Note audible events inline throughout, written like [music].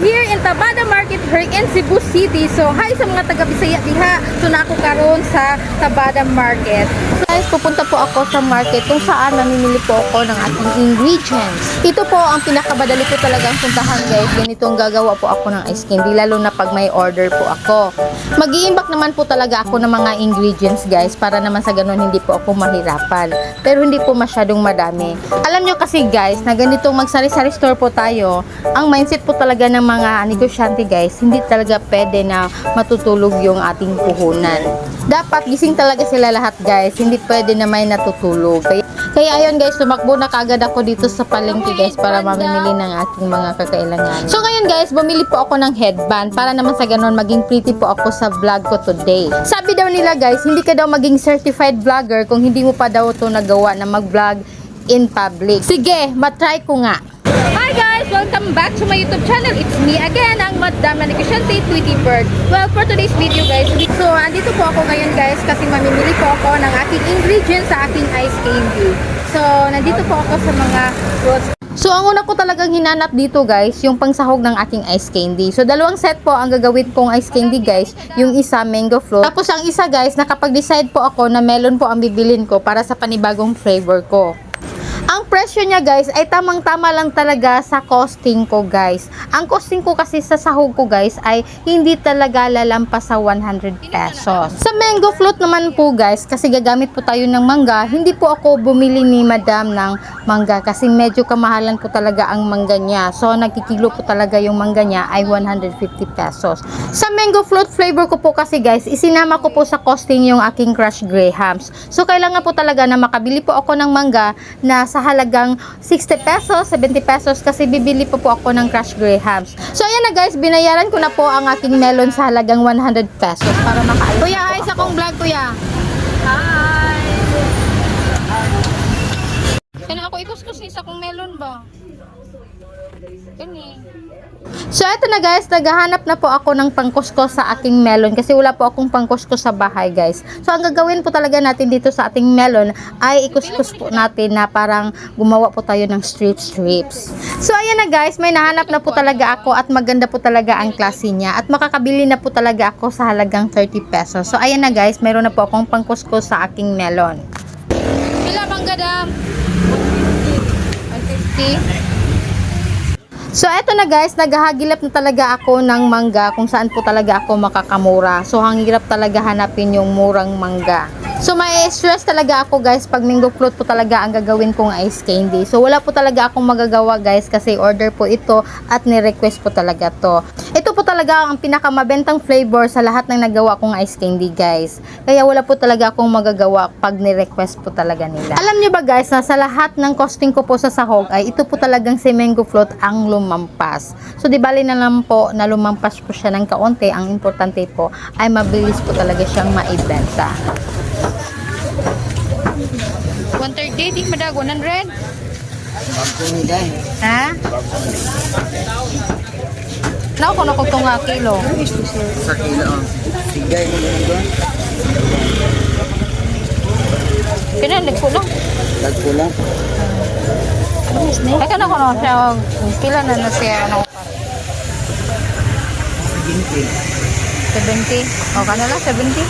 here in Tabada Market here in Cebu City. So, hi sa mga taga Bisaya diha. So, na ako karon sa Tabada Market. So, guys, pupunta po ako sa market kung saan namimili po ako ng ating ingredients. Ito po ang pinakamadali ko talagang puntahan, guys. Ganito ang gagawa po ako ng ice candy, lalo na pag may order po ako. mag iimbak naman po talaga ako ng mga ingredients, guys, para naman sa ganun hindi po ako mahirapan. Pero hindi po masyadong madami. Alam nyo kasi, guys, na ganitong magsari-sari store po tayo, ang mindset po talaga ng mga negosyante guys, hindi talaga pwede na matutulog yung ating puhunan. Dapat gising talaga sila lahat guys, hindi pwede na may natutulog. Kaya, kaya ayun guys, tumakbo na kagad ako dito sa palengke guys para mamimili ng ating mga kakailangan. So ngayon guys, bumili po ako ng headband para naman sa ganun maging pretty po ako sa vlog ko today. Sabi daw nila guys, hindi ka daw maging certified vlogger kung hindi mo pa daw to nagawa na mag-vlog in public. Sige, matry ko nga. Hi guys! Welcome back to my YouTube channel. It's me again, Madam na Negosyante, Tweety Bird. Well, for today's video guys, so andito po ako ngayon guys kasi mamimili po ako ng aking ingredients sa aking ice candy. So, nandito po ako sa mga fruits. So, ang una ko talagang hinanap dito guys, yung pangsahog ng aking ice candy. So, dalawang set po ang gagawin kong ice candy guys. Yung isa, mango float. Tapos, ang isa guys, nakapag-decide po ako na melon po ang bibilin ko para sa panibagong flavor ko. Ang presyo niya guys ay tamang-tama lang talaga sa costing ko guys. Ang costing ko kasi sa sahog ko guys ay hindi talaga lalampas sa 100 pesos. Sa mango float naman po guys, kasi gagamit po tayo ng mangga, hindi po ako bumili ni madam ng mangga kasi medyo kamahalan po talaga ang mangga niya. So nagkikilo po talaga yung mangga niya ay 150 pesos. Sa mango float flavor ko po kasi guys, isinama ko po sa costing yung aking crush grahams. So kailangan po talaga na makabili po ako ng mangga na sa halagang 60 pesos, 70 pesos kasi bibili po po ako ng crush grahams. So ayan na guys, binayaran ko na po ang aking melon sa halagang 100 pesos para makaalis Kuya, ay sa kong vlog kuya. Hi! Kaya ako ikuskus sa kong melon ba? Kani. So, eto na guys, naghahanap na po ako ng pangkuskos sa aking melon kasi wala po akong pangkuskos sa bahay guys. So, ang gagawin po talaga natin dito sa ating melon ay ikuskus po natin na parang gumawa po tayo ng strip strips. So, ayan na guys, may nahanap na po talaga ako at maganda po talaga ang klase niya at makakabili na po talaga ako sa halagang 30 pesos. So, ayan na guys, meron na po akong pangkuskos sa aking melon. Pila bang gadam? 150. So, eto na guys, naghahagilap na talaga ako ng mangga kung saan po talaga ako makakamura. So, ang talaga hanapin yung murang mangga. So, may stress talaga ako guys pag mango float po talaga ang gagawin kong ice candy. So, wala po talaga akong magagawa guys kasi order po ito at ni-request po talaga to. Ito po talaga ang pinakamabentang flavor sa lahat ng nagawa kong ice candy guys. Kaya wala po talaga akong magagawa pag ni-request po talaga nila. Alam nyo ba guys na sa lahat ng costing ko po sa sahog ay ito po talagang si mango float ang lumampas. So di bali na lang po na lumampas po siya ng kaunti. Ang importante po ay mabilis po talaga siyang maibenta. 130, di madag 100. Ha? Nako ko na ko nga kilo. Sa kilo. oh. Sigay mo na doon. Kaya nagpo lang. Dagko lang. Kaya na ko na siya. Kila na na siya. Ano, 70. O, ka na lang, 70.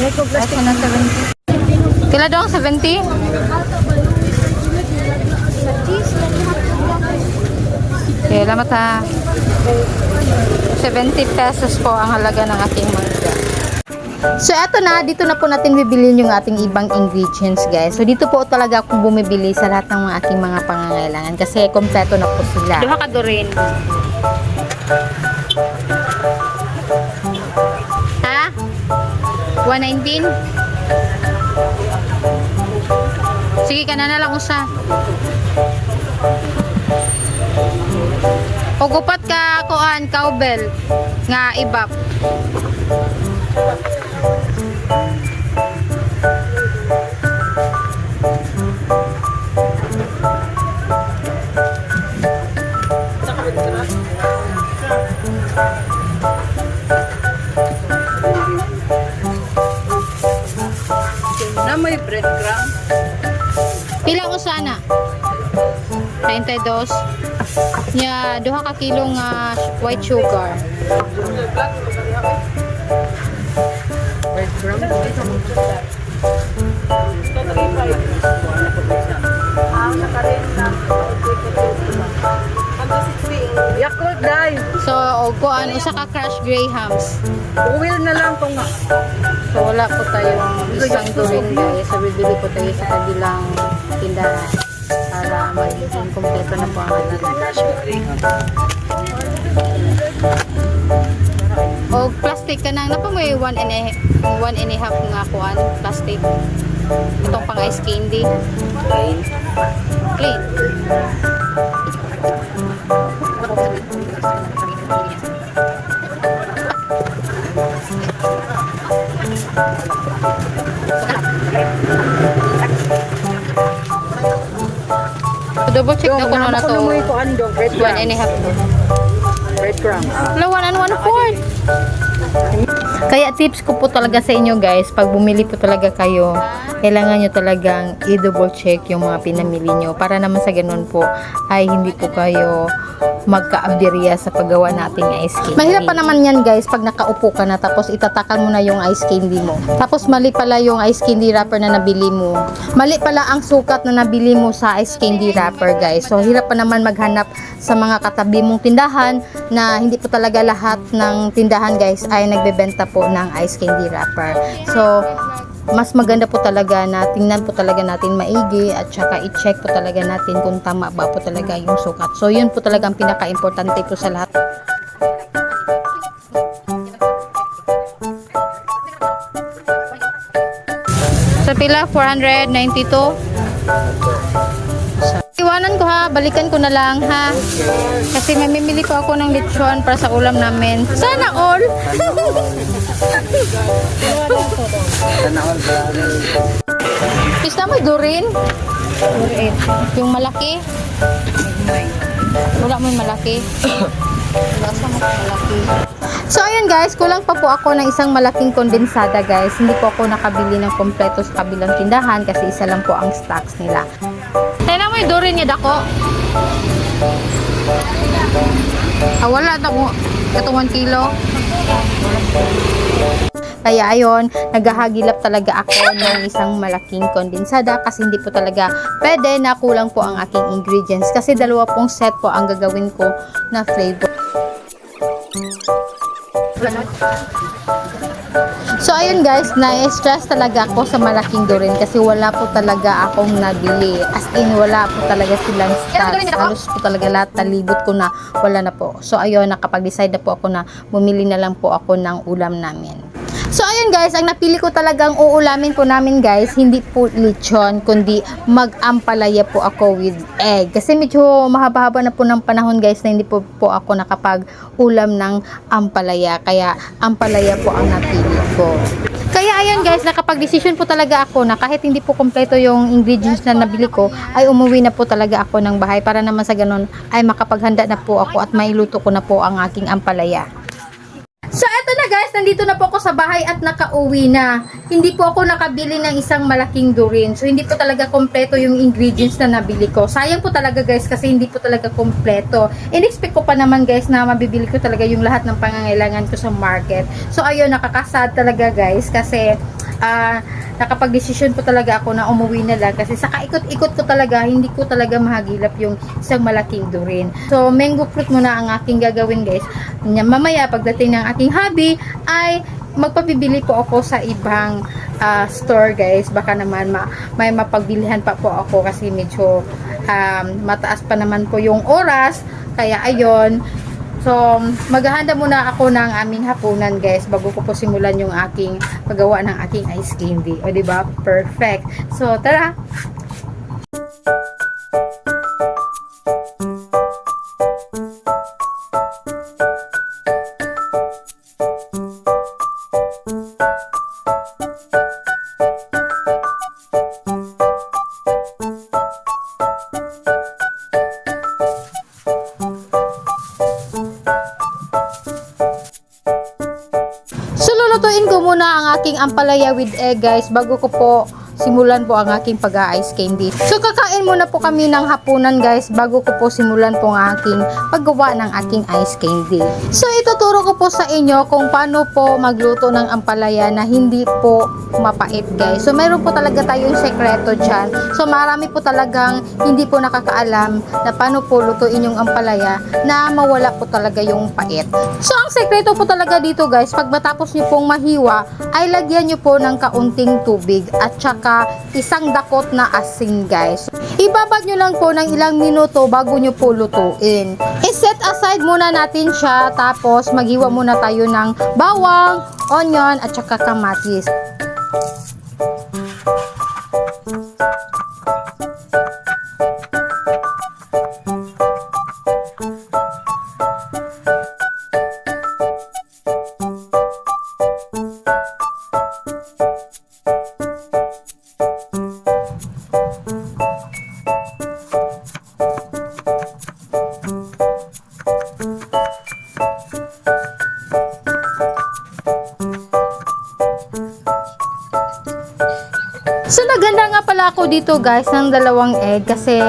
Ay, ka na 70. Kila daw ang 70? Okay, lamat ha. 70 pesos po ang halaga ng ating mangga. So, eto na. Dito na po natin bibilin yung ating ibang ingredients, guys. So, dito po talaga akong bumibili sa lahat ng mga aking mga pangangailangan kasi kompleto na po sila. Duha ka dorin. Ha? 119? Sige ka na na lang usa. Ugupat ka kuan cowbell nga ibap. Na may breadcrumb. Pila ko sana? 92 nya yeah, duha ka kilong uh, white sugar. Yakult dai. So og kuan usa ka crush greyhams. Uwil na lang tong. So wala po tayong isang turing guys. So bibili po tayo sa kabilang tindahan para magiging kompleto na po ang ating o plastic ka nang napa may one and a, one and a half nga kuan plastic. Itong pang ice candy. Clean. So, double check na kung ano na to. ko ando bread One and a half breadcrumbs. Wala, one and one fourth. Kaya tips ko po talaga sa inyo guys, pag bumili po talaga kayo, kailangan nyo talagang i-double check yung mga pinamili nyo para naman sa ganun po ay hindi po kayo magka-abdirya sa paggawa nating ice candy. Mahirap pa naman yan guys pag nakaupo ka na tapos itatakan mo na yung ice candy mo. Tapos mali pala yung ice candy wrapper na nabili mo. Mali pala ang sukat na nabili mo sa ice candy wrapper guys. So hirap pa naman maghanap sa mga katabi mong tindahan na hindi po talaga lahat ng tindahan guys ay nagbebenta po ng ice candy wrapper. So mas maganda po talaga na tingnan po talaga natin maigi at saka i-check po talaga natin kung tama ba po talaga yung sukat. So yun po talaga ang pinaka-importante po sa lahat. Sa pila 492. Balikan ko na lang ha. Kasi mamimili ko ako ng lechon para sa ulam namin. Sana all. Sana [laughs] all. Is na may durin? Yung malaki? Wala mo yung mo malaki. So ayun guys, kulang pa po ako ng isang malaking kondensada guys. Hindi po ako nakabili ng kompleto sa kabilang tindahan kasi isa lang po ang stocks nila. Yung durin niya dako. Ah, wala na ko. Ito 1 kilo. Kaya ayon, naghahagilap talaga ako ng isang malaking kondensada kasi hindi po talaga pwede na kulang po ang aking ingredients kasi dalawa pong set po ang gagawin ko na flavor. So ayun guys, na-stress talaga ako sa malaking durin kasi wala po talaga akong nabili. As in, wala po talaga silang stocks. Halos po talaga lahat talibot ko na wala na po. So ayun, nakapag-decide na po ako na bumili na lang po ako ng ulam namin. So ayun guys, ang napili ko talagang uulamin po namin guys, hindi po lechon, kundi mag-ampalaya po ako with egg. Kasi medyo mahaba-haba na po ng panahon guys na hindi po, po ako nakapag-ulam ng ampalaya. Kaya ampalaya po ang napili ko. Kaya ayan guys, nakapag-decision po talaga ako na kahit hindi po kompleto yung ingredients na nabili ko, ay umuwi na po talaga ako ng bahay para naman sa ganun ay makapaghanda na po ako at mailuto ko na po ang aking ampalaya. Guys, nandito na po ako sa bahay at nakauwi na. Hindi po ako nakabili ng isang malaking durin. So, hindi po talaga kompleto yung ingredients na nabili ko. Sayang po talaga guys kasi hindi po talaga kompleto. In-expect ko pa naman guys na mabibili ko talaga yung lahat ng pangangailangan ko sa market. So, ayun, nakakasad talaga guys kasi ah nakapag-desisyon po talaga ako na umuwi na lang kasi sa kaikot-ikot ko talaga, hindi ko talaga mahagilap yung isang malaking durin. So, mango fruit muna ang aking gagawin guys. Mamaya, pagdating ng aking hobby, ay magpapibili po ako sa ibang ah, store guys. Baka naman ma- may mapagbilihan pa po ako kasi medyo um, mataas pa naman po yung oras. Kaya ayon, So, maghahanda muna ako ng aming hapunan, guys, bago ko po simulan yung aking paggawa ng aking ice candy. O, ba? Perfect. So, tara! So, lulutuin aking ampalaya with egg, guys, bago ko po simulan po ang aking pag-ice candy. So kakain muna po kami ng hapunan guys bago ko po simulan po ang aking paggawa ng aking ice candy. So ituturo ko po sa inyo kung paano po magluto ng ampalaya na hindi po mapait guys. So meron po talaga tayong sekreto dyan. So marami po talagang hindi po nakakaalam na paano po lutuin yung ampalaya na mawala po talaga yung pait. So ang sekreto po talaga dito guys, pag matapos nyo pong mahiwa, ay lagyan nyo po ng kaunting tubig at saka isang dakot na asin guys. Ibabad nyo lang po ng ilang minuto bago nyo po lutuin. I-set aside muna natin siya tapos maghiwa muna tayo ng bawang, onion at saka kamatis. Ako dito guys ng dalawang egg kasi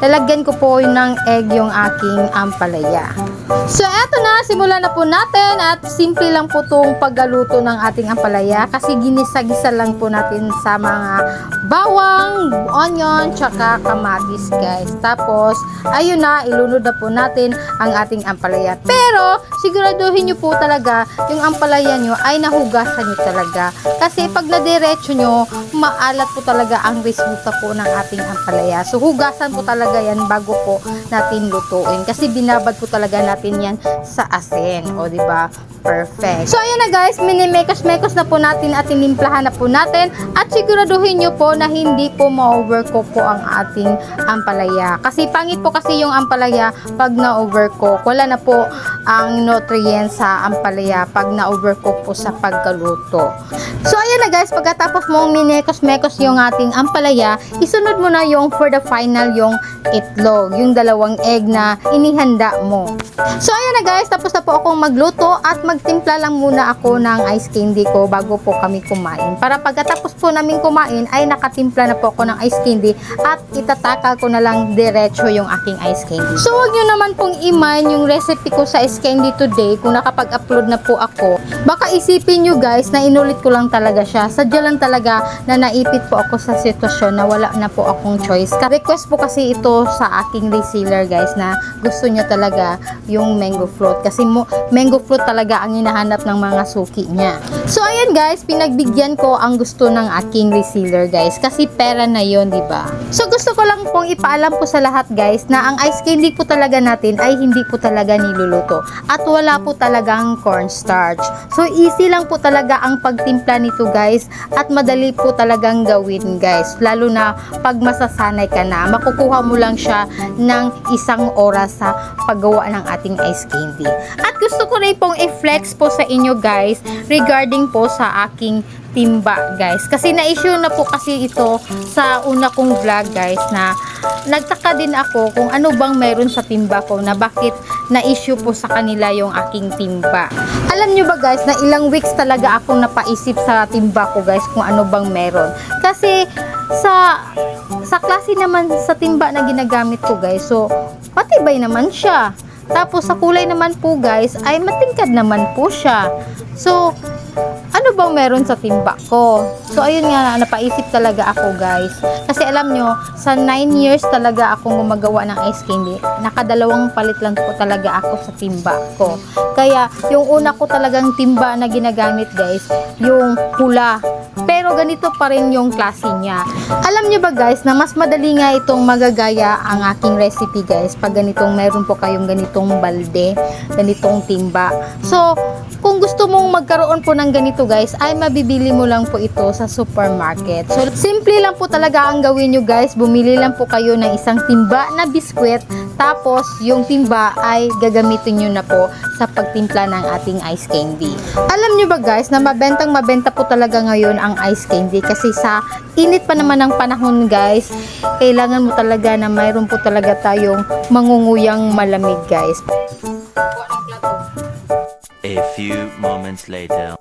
lalagyan ko po ng egg yung aking ampalaya. So eto na, simulan na po natin at simple lang po itong paggaluto ng ating ampalaya kasi ginisa-gisa lang po natin sa mga bawang, onion, tsaka kamatis guys. Tapos, ayun na, ilunod na po natin ang ating ampalaya. Pero, siguraduhin nyo po talaga yung ampalaya nyo ay nahugasan nyo talaga. Kasi pag nadiretso nyo, maalat po talaga ang resulta po ng ating ampalaya. So, hugasan po talaga yan bago po natin lutuin. Kasi binabad po talaga natin yan sa asin. O, di ba? Perfect. So, ayan na guys, minimekos-mekos na po natin at tinimplahan na po natin. At siguraduhin nyo po na hindi po ma-overcook po ang ating ampalaya. Kasi pangit po kasi yung ampalaya pag na-overcook. Wala na po ang nutrients sa ampalaya pag na-overcook po sa pagkaluto. So, ayan na guys, pagkatapos mong minekos-mekos yung ating ampalaya, isunod mo na yung for the final yung itlog, yung dalawang egg na inihanda mo. So, ayan na guys, tapos na po akong magluto at magtimpla lang muna ako ng ice candy ko bago po kami kumain. Para pagkatapos po namin kumain ay nakatimpla na po ako ng ice candy at itatakal ko na lang diretso yung aking ice candy. So, huwag nyo naman pong iman yung recipe ko sa ice candy today kung nakapag-upload na po ako. Baka isipin nyo guys na inulit ko lang talaga siya. Sadya lang talaga na naipit po ako sa sitwasyon na wala na po akong choice. Ka-request po kasi ito sa aking reseller guys na gusto niya talaga yung mango float. Kasi mo, mango float talaga ang hinahanap ng mga suki niya. So ayan guys, pinagbigyan ko ang gusto ng aking reseller guys. Kasi pera na yon di ba? So gusto ko lang pong ipaalam po sa lahat guys na ang ice candy po talaga natin ay hindi po talaga niluluto. At wala po talagang cornstarch. So easy lang po talaga ang pagtimpla nito guys. At madali po talagang gawin guys. Lalo na pag masasanay ka na. Makukuha mo lang siya ng isang oras sa paggawa ng ating ice candy. At gusto ko rin pong i-flex po sa inyo guys regarding po sa aking timba guys. Kasi na-issue na po kasi ito sa una kong vlog guys na nagtaka din ako kung ano bang meron sa timba ko na bakit na-issue po sa kanila yung aking timba. Alam nyo ba guys na ilang weeks talaga akong napaisip sa timba ko guys kung ano bang meron. Kasi sa sa klase naman sa timba na ginagamit ko guys. So patibay naman siya. Tapos sa kulay naman po guys ay matingkad naman po siya. So ano bang meron sa timba ko? So, ayun nga, napaisip talaga ako, guys. Kasi alam nyo, sa 9 years talaga akong gumagawa ng ice candy. Nakadalawang palit lang po talaga ako sa timba ko. Kaya, yung una ko talagang timba na ginagamit, guys, yung pula. Pero ganito pa rin yung klase niya. Alam nyo ba guys na mas madali nga itong magagaya ang aking recipe guys pag ganitong meron po kayong ganitong balde, ganitong timba. So, kung gusto mong magkaroon po ng ganito guys, ay mabibili mo lang po ito sa supermarket. So, simple lang po talaga ang gawin nyo guys. Bumili lang po kayo ng isang timba na biskwit. Tapos, yung timba ay gagamitin nyo na po sa pagtimpla ng ating ice candy. Alam nyo ba guys, na mabentang mabenta po talaga ngayon ang ice candy kasi sa init pa naman ng panahon guys, kailangan mo talaga na mayroon po talaga tayong mangunguyang malamig guys. A few moments later.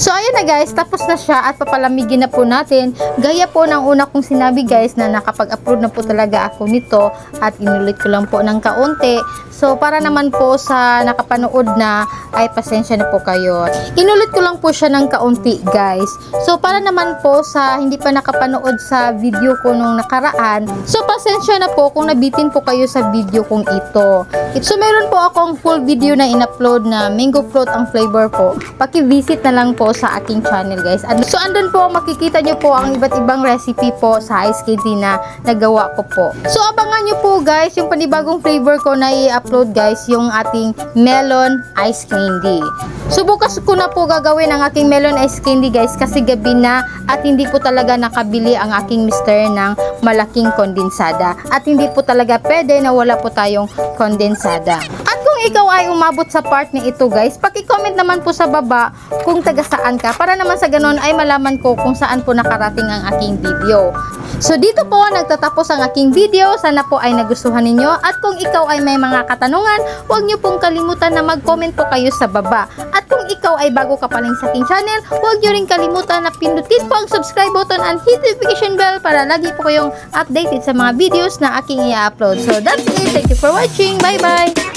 So ayun na guys, tapos na siya at papalamigin na po natin. Gaya po ng una kong sinabi guys na nakapag-upload na po talaga ako nito at inulit ko lang po ng kaunti. So para naman po sa nakapanood na ay pasensya na po kayo. Inulit ko lang po siya ng kaunti guys. So para naman po sa hindi pa nakapanood sa video ko nung nakaraan. So pasensya na po kung nabitin po kayo sa video kong ito. So meron po akong full video na in-upload na mango float ang flavor po. Paki-visit na lang po sa aking channel guys. And so andun po makikita nyo po ang iba't ibang recipe po sa ice candy na nagawa ko po. So abangan nyo po guys yung panibagong flavor ko na i-upload guys yung ating melon ice candy. So bukas ko na po gagawin ang aking melon ice candy guys kasi gabi na at hindi po talaga nakabili ang aking mister ng malaking kondensada. At hindi po talaga pwede na wala po tayong kondensada. At ikaw ay umabot sa part ni ito guys, paki-comment naman po sa baba kung taga saan ka para naman sa ganun ay malaman ko kung saan po nakarating ang aking video. So dito po nagtatapos ang aking video. Sana po ay nagustuhan ninyo. At kung ikaw ay may mga katanungan, huwag niyo pong kalimutan na mag-comment po kayo sa baba. At kung ikaw ay bago ka pa lang sa aking channel, huwag niyo rin kalimutan na pindutin po ang subscribe button and hit notification bell para lagi po kayong updated sa mga videos na aking i-upload. So that's it. Thank you for watching. Bye-bye!